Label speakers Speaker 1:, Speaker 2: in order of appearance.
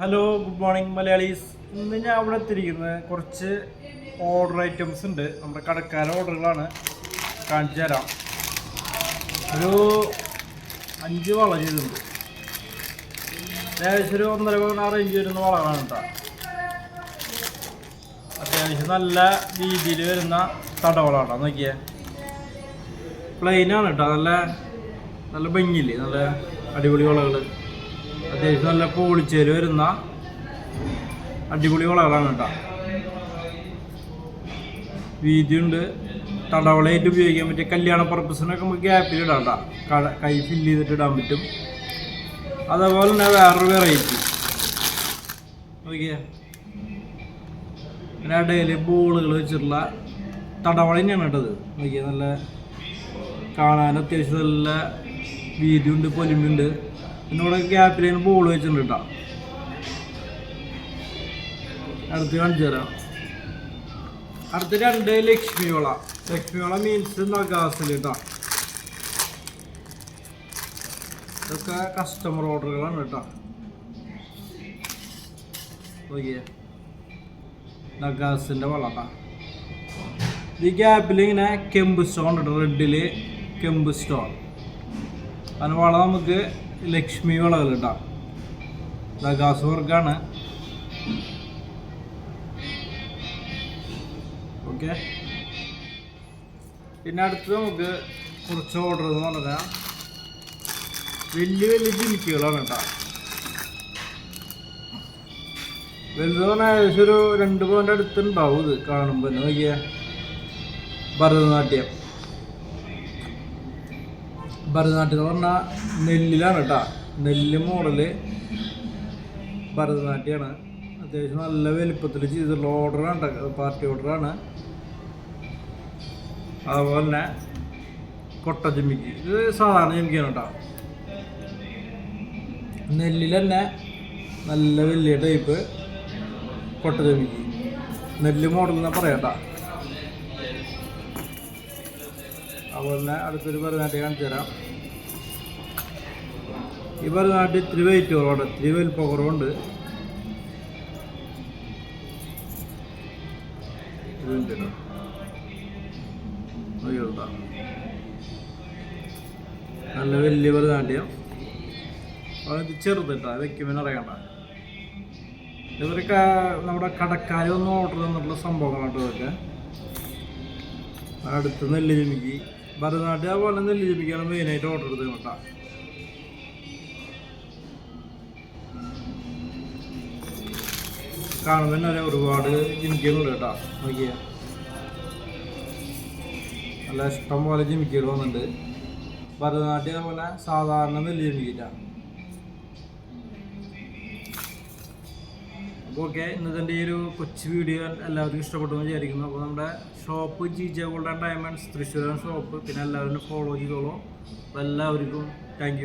Speaker 1: Hello good morning Malayalees. ഇന്ന് ഞാൻ അവിടെ എത്തിയിരിക്കുന്നത് കുറച്ച് ഓർഡർ ഐറ്റംസ് ഉണ്ട്. നമ്മുടെ കടക്കാര ഓർഡറുകളാണ് കാണിച്ചു തരാം. ഒരു അഞ്ച് വള ചെയ്തിട്ടുണ്ട്. ഏകദേശം ഒരു ഒന്നര പതിനാറ് ആ റേഞ്ച് വരുന്ന വളകളാണ് കേട്ടോ. അത്യാവശ്യം നല്ല രീതിയിൽ വരുന്ന തടവളാണ് നോക്കിയേ. പ്ലെയിനാണ് കേട്ടോ. നല്ല നല്ല ഭംഗിയില്ലേ? നല്ല അടിപൊളി വളകൾ അത്യാവശ്യം നല്ല പോളിച്ചേര് വരുന്ന അടിപൊളി വളകളാണ് കേട്ടോ. വീതിയുണ്ട്. തടവളയായിട്ട് ഉപയോഗിക്കാൻ പറ്റിയ കല്യാണ പർപ്പസിനൊക്കെ നമുക്ക് ഗ്യാപ്പിൽ ഇടാം കേട്ടോ. കട കൈ ഫില്ല് ചെയ്തിട്ട് ഇടാൻ പറ്റും. അതേപോലെ തന്നെ വേറൊരു വെറൈറ്റി നോക്കിയേ. ഇടയിൽ ബോളുകൾ വെച്ചിട്ടുള്ള തടവള തന്നെയാണ് കേട്ടത് നോക്കിയാൽ നല്ല കാണാൻ അത്യാവശ്യം നല്ല വീതിയുണ്ട് പൊലിമുണ്ട് ഇവിടെ ഗ്യാപ്പിൽ ബോൾ വെച്ചിട്ടുണ്ട് കേട്ടോ അടുത്ത് കാണിച്ചു തരാം. അടുത്ത രണ്ട് ലക്ഷ്മിയോള. ലക്ഷ്മിയോള മീൻസ് നഗാസിൽ കേട്ടോ ഇതൊക്കെ കസ്റ്റമർ ഓർഡറുകളാണ് കേട്ടോ നോക്കിയേ. നഗാസിന്റെ വളട്ടാ ഈ ഗ്യാപ്പിൽ ഇങ്ങനെ കെമ്പ് സ്റ്റോൺ ഉണ്ട് റെഡിൽ കെമ്പ് സ്റ്റോൺ അതിന് വള നമുക്ക് ലക്ഷ്മി വളകൾ ഇട്ടാം നഗാസ് വർക്കാണ് ഓക്കെ. പിന്നെ അടുത്ത് നമുക്ക് കുറച്ച് ഓർഡർ എന്ന് പറഞ്ഞാൽ വലിയ വലിയ ജിമിക്കുകളാണ് കേട്ടോ. വലുത് പറഞ്ഞാൽ ഏകദേശം ഒരു രണ്ട് പോയിന്റ് അടുത്തുണ്ടാവും ഇത് കാണുമ്പോൾ നോക്കിയ. ഭരതനാട്യം. ഭരതനാട്യം എന്ന് പറഞ്ഞാൽ നെല്ലിലാണ് കേട്ടോ. നെല്ല് മോഡൽ ഭരതനാട്യമാണ് അത്യാവശ്യം നല്ല വലിപ്പത്തിൽ ചെയ്തിട്ടുള്ള ഓർഡറാണ് പാർട്ടി ഓർഡറാണ് അതുപോലെ തന്നെ കൊട്ട ജിമ്മിക്ക് ഇത് സാധാരണ ജിമ്മിക്കാണ് കേട്ടോ. നെല്ലിൽ തന്നെ നല്ല വലിയ ടൈപ്പ് കൊട്ട ജിമ്മിക്ക് നെല്ല് മോഡൽ എന്നാ പറയാം കേട്ടോ. അതുപോലെ തന്നെ അടുത്തൊരു ഭരതനാട്യം കാണിച്ചു തരാം ഈ ഭരതനാട്യം കേട്ടോ. നോക്കി നോക്കാം. നല്ല വലിയ ഭരതനാട്യം അത് ചെറുത് കേട്ടോ വെക്കുമ്പോൾ അറിയണ്ട ഇവരൊക്കെ നമ്മുടെ കടക്കാരൊന്നും ഓർഡർ തന്നിട്ടുള്ള സംഭവങ്ങളാണ് ഇതൊക്കെ അടുത്ത് നെല്ല് ജിമിക്ക് ഭരതനാട്യം അതുപോലെ നെല്ല് ജിമിക്കാണ് മെയിനായിട്ട് ഓർഡർ ചെയ്തത് കേട്ടോ. കാണുമ്പോൾ തന്നെ ഒരുപാട് ജിമിക്കുകളുണ്ട് കേട്ടോ. നോക്കിയ. നല്ല ഇഷ്ടം പോലെ ജിമിക്കുകൾ വന്നിട്ടുണ്ട്. ഭരതനാട്യം അതുപോലെ സാധാരണ നെല്ല് അപ്പോൾ ഓക്കെ ഇന്നത്തെ ഈ ഒരു കൊച്ചു വീഡിയോ എല്ലാവർക്കും ഇഷ്ടപ്പെട്ടു എന്ന് വിചാരിക്കുന്നു. അപ്പോൾ നമ്മുടെ shop G J gold and diamonds തൃശ്ശൂരാണ് ഷോപ്പ് പിന്നെ എല്ലാവരും ഫോളോ ചെയ്തോളൂ. അപ്പോൾ എല്ലാവർക്കും താങ്ക്